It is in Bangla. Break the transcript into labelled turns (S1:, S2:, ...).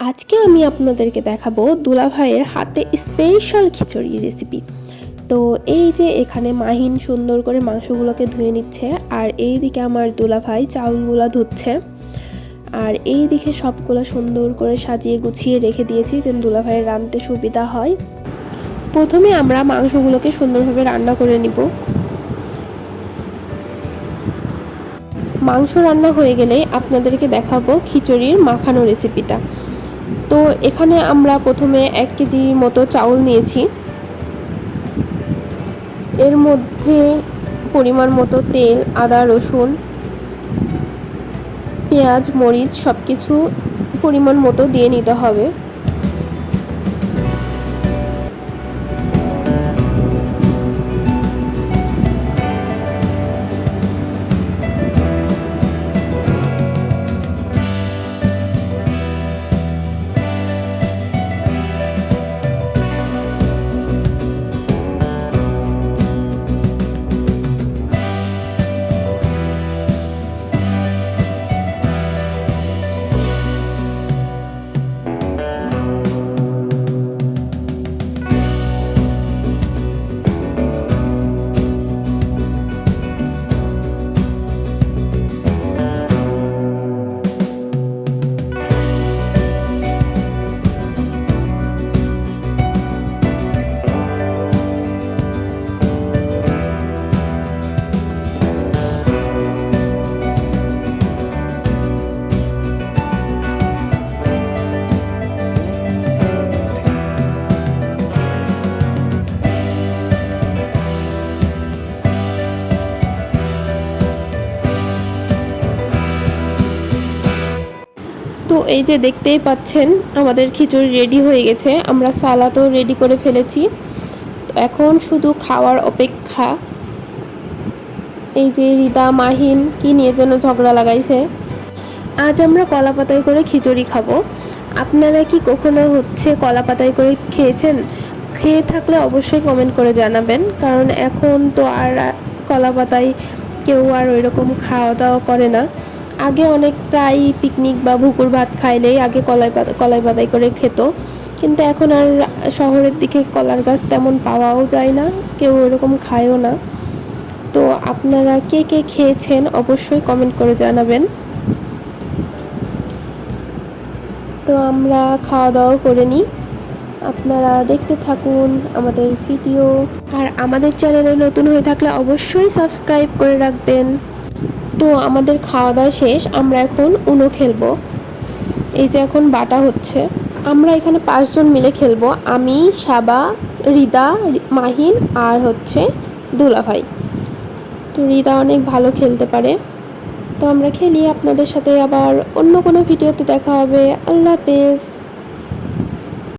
S1: আজকে আমি আপনাদেরকে দেখাবো দুলাভাইয়ের হাতে স্পেশাল খিচুড়ি রেসিপি তো এই যে এখানে মাহিন সুন্দর করে মাংসগুলোকে ধুয়ে নিচ্ছে, আর এই দিকে আমার দুলাভাই চাউলগুলো ধুচ্ছে। আর এই দিকে সবগুলো সুন্দর করে সাজিয়ে গুছিয়ে রেখে দিয়েছি যেন দুলাভাইয়ের রাঁধতে সুবিধা হয়। প্রথমে আমরা মাংসগুলোকে সুন্দরভাবে রান্না করে নিব। মাংস রান্না হয়ে গেলে আপনাদেরকে দেখাবো খিচুড়ির মাখানো রেসিপিটা তো এখানে আমরা প্রথমে এক কেজির মতো চাউল নিয়েছি। এর মধ্যে পরিমাণ মতো তেল, আদা, রসুন, পেঁয়াজ, মরিচ সব কিছু পরিমাণ মতো দিয়ে নিতে হবে। তো এই যে দেখতেই পাচ্ছেন, আমাদের খিচুড়ি রেডি হয়ে গেছে। আমরা সালাদও রেডি করে ফেলেছি। তো এখন শুধু খাওয়ার অপেক্ষা। এই যে রিদা, মাহিন, কি নিয়ে যেন ঝগড়া লাগাইছে। আজ আমরা কলা পাতায় করে খিচুড়ি খাব। আপনারা কি কখনো হচ্ছে কলা পাতায় করে খেয়েছেন? খেয়ে থাকলে অবশ্যই কমেন্ট করে জানাবেন। কারণ এখন তো আর কলা পাতায় কেউ আর ওইরকম খাওয়া দাওয়া করে না। আগে অনেক প্রায় পিকনিক বা ভুকুর ভাত খাইলেই আগে কলাই পাতা, কলাই পাতায় করে খেত। কিন্তু এখন আর শহরের দিকে কলার গাছ তেমন পাওয়াও যায় না, কেউ এরকম খায়ও না। তো আপনারা কে কে খেয়েছেন অবশ্যই কমেন্ট করে জানাবেন। তো আমরা খাওয়া দাওয়া করে নিই। আপনারা দেখতে থাকুন আমাদের ভিডিও আর আমাদের চ্যানেলে নতুন হয়ে থাকলে অবশ্যই সাবস্ক্রাইব করে রাখবেন। তো আমাদের খাওয়া দাওয়া শেষ, আমরা এখন উনো খেলব। এই যে এখন বাটা হচ্ছে। আমরা এখানে পাঁচজন মিলে খেলব, আমি, সাবা, রিদা, মাহিন আর হচ্ছে দুলাভাই তো রিদা অনেক ভালো খেলতে পারে। তো আমরা খেলি, আপনাদের সাথে আবার অন্য কোনো ভিডিওতে দেখা হবে। আল্লাহ হাফেজ।